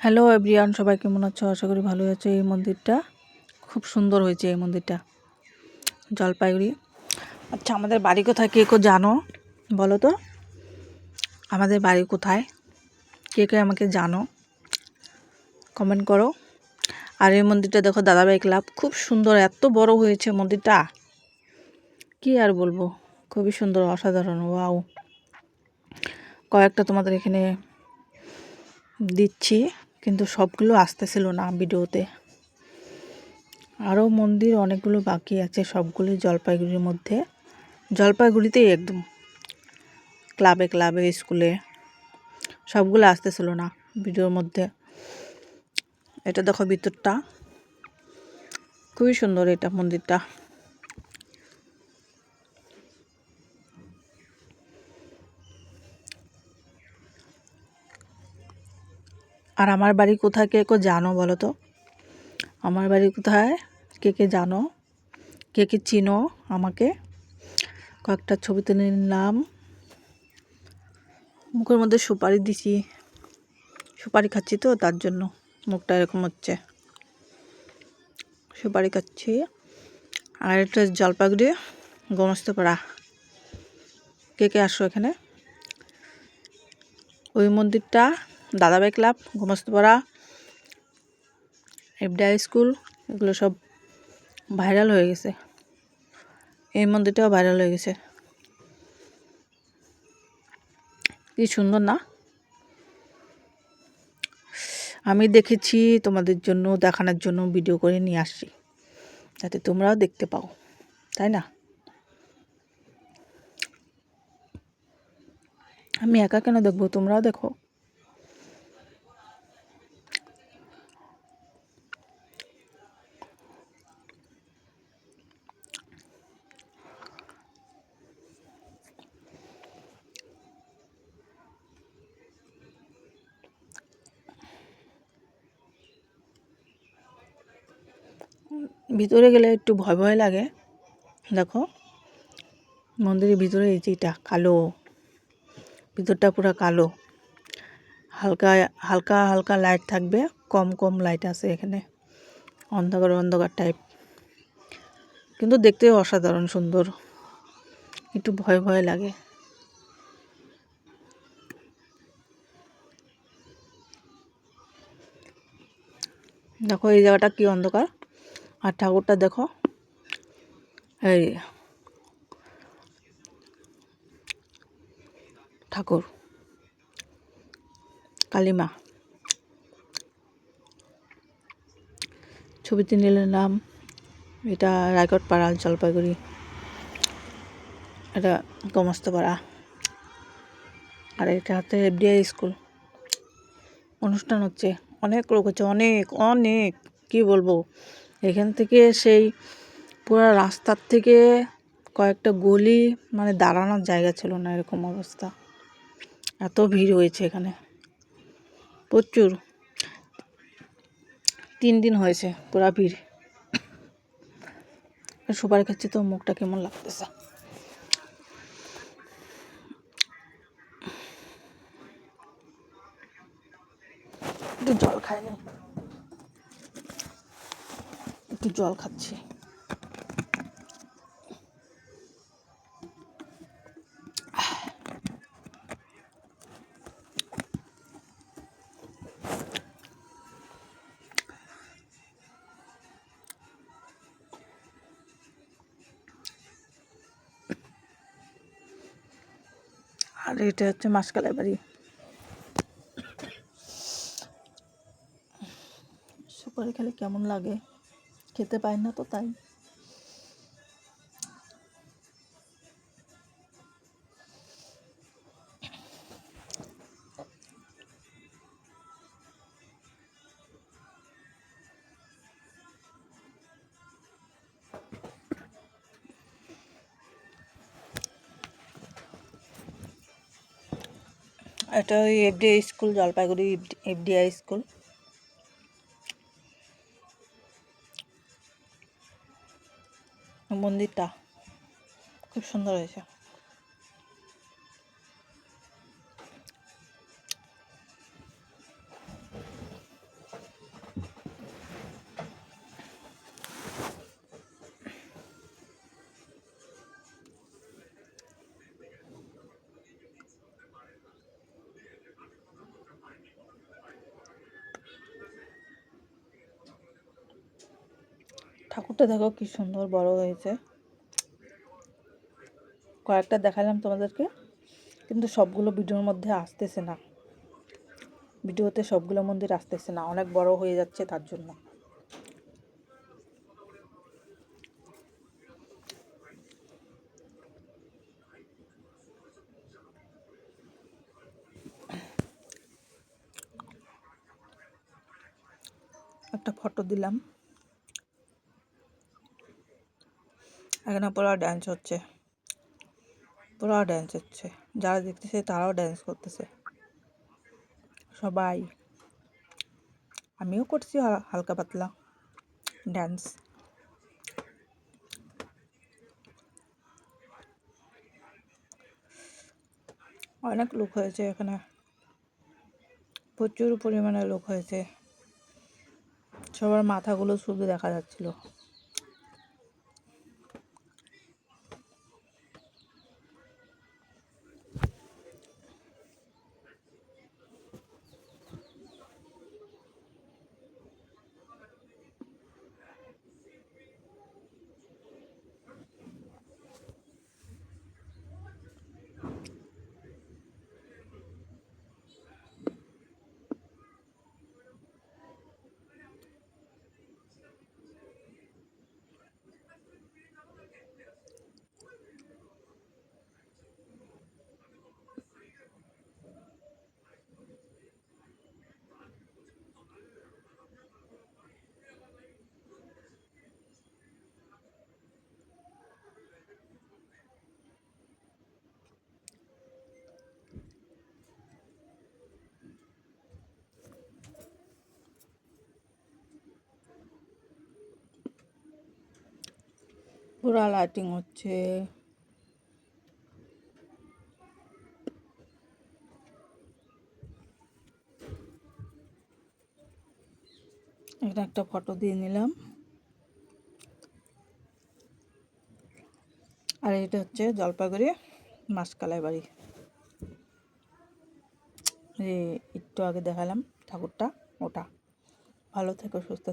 Hello everyone সবাই কেমন আছো? আশা করি ভালো আছো। এই মন্দিরটা খুব সুন্দর হয়েছে, এই মন্দিরটা। জলপাইগুড়ি। আচ্ছা আমাদের বাড়ি কোথায়? কে কেউ জানো? বলো তো। আমাদের বাড়ি কোথায়? কে কে আমাকে জানো? কমেন্ট করো। আর এই মন্দিরটা দেখো, দাদাভাই ক্লাব খুব সুন্দর, এত বড় হয়েছে মন্দিরটা। কি আর বলব? খুবই সুন্দর, অসাধারণ, ওয়াও। কয়েকটা তোমাদের এখানে দিচ্ছি। কিন্তু সবগুলো আসতেছিল না ভিডিওতে। আরও মন্দির অনেকগুলো বাকি আছে সবগুলি জলপাইগুড়ির মধ্যে। জলপাইগুড়িতেই একদম। ক্লাবে ক্লাবে, স্কুলে সবগুলো আসতেছিল না ভিডিওর মধ্যে। এটা দেখো ভিতরটা। খুবই সুন্দর এটা মন্দিরটা। আর আমার বাড়ি কোথায় কে কে জানো বলো তো? আমার বাড়ি কোথায়? কে কে জানো? কে কে চিনো আমাকে? কয়েকটা ছবিতে নিলাম। মুখের মধ্যে সুপারি দিছি। সুপারি খাচ্ছি তো, তার জন্য মুখটা এরকম হচ্ছে। সুপারি খাচ্ছি। আর এটা জলপাইগুড়ি, গোমস্তপাড়া। কে কে আসো এখানে? ওই মন্দিরটা দাদাভাই ক্লাব গোমস্তপাড়া এফডিআই স্কুল, এগুলো সব ভাইরাল হয়ে গেছে। এই মন্দিরটাও ভাইরাল হয়ে গেছে। কি সুন্দর না? আমি দেখেছি, তোমাদের জন্য, দেখানোর জন্য ভিডিও করে নিয়ে আসছি। যাতে তোমরাও দেখতে পাও, তাই না? আমি একা কেন দেখব? তোমরাও দেখো। ভিতরে গেলে একটু ভয় ভয় লাগে। দেখো, মন্দিরের ভিতরে এই যে কালো, ভিতরটা পুরো কালো। হালকা হালকা হালকা লাইট থাকবে, কম কম লাইট আছে এখানে। অন্ধকার অন্ধকার টাইপ কিন্তু দেখতে অসাধারণ সুন্দর। একটু ভয় ভয় লাগে। দেখো এই জায়গাটা কি অন্ধকার? আর ঠাকুরটা দেখো। এই ঠাকুর, কালিমা। ছবিতে নাম, এটা রায়গড় পাড়া জলপাইগুড়ি। এটা পাড়া আর এটা হচ্ছে এফডিআই স্কুল। অনুষ্ঠান হচ্ছে, অনেক লোক হচ্ছে, অনেক অনেক, কি বলব? এখান থেকে সেই পুরো রাস্তার থেকে কয়েকটা গলি মানে দাঁড়ানোর জায়গা ছিল না এরকম অবস্থা। এত ভিড় হয়েছে এখানে। প্রচুর। তিন দিন হয়েছে পুরা ভিড়। সুপারি খাচ্ছি তো মুখটা কেমন লাগতেছে। জল খায়নি একটু জল খাচ্ছি। আর এটা হচ্ছে মাসকালাই বাড়ি। সুপারি খেলে কেমন লাগে? খেতে পাই না তো তাই। এটা ওই FDI school Jalpaiguri FDI school মন্দিরটা খুব সুন্দর হয়েছে ঠাকুরটা দেখো কি সুন্দর বড় হয়েছে। কয়েকটা দেখালাম তোমাদেরকে, কিন্তু সবগুলো ভিডিওর মধ্যে আসতেছে না। ভিডিওতে সবগুলো মন্দির আসতেছে না, অনেক বড় হয়ে যাচ্ছে তার জন্য। একটা ফটো দিলাম। এখানে পুরো ড্যান্স হচ্ছে। পুরো ড্যান্স হচ্ছে। যারা দেখতেছে তারাও ড্যান্স করতেছে। সবাই। আমিও করছি হালকা পাতলা ড্যান্স অনেক লোক হয়েছে এখানে। প্রচুর পরিমাণে লোক হয়েছে। সবার মাথাগুলো শুধু দেখা যাচ্ছিল। পুরা লাইটিং হচ্ছে। এখানে একটা ফটো দিয়ে নিলাম। আর এটা হচ্ছে জলপাইগুড়ি মাসকালাই বাড়ি। একটু আগে দেখালাম ঠাকুরটা, ওটা। ভালো থেকো, সুস্থ